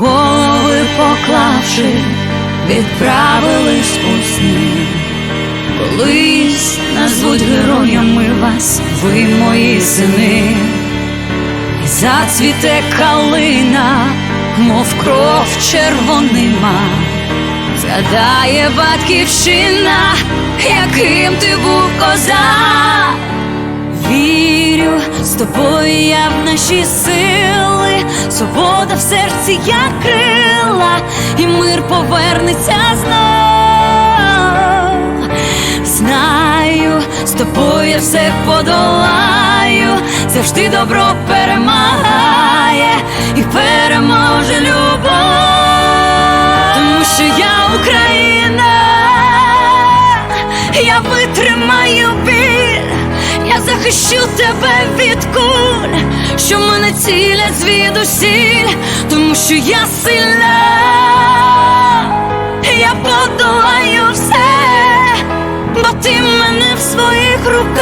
Голови поклавши, відправились у сни. Колись назвуть героями вас, ви мої сини, і зацвіте калина, мов кров червонима, згадає батьківщина, яким ти був козак. Вірю, з тобою я в наші сили, свобода в серці як крила, і мир повернеться знов. Знаю, з тобою я все подолаю, завжди добро перемагає і переможе любов, тому що я Україна, я витримаю біль, я захищу тебе від куль, що мене цілять звідусіль, тому що я сильна, я подолаю все, бо ти мене в своїх руках.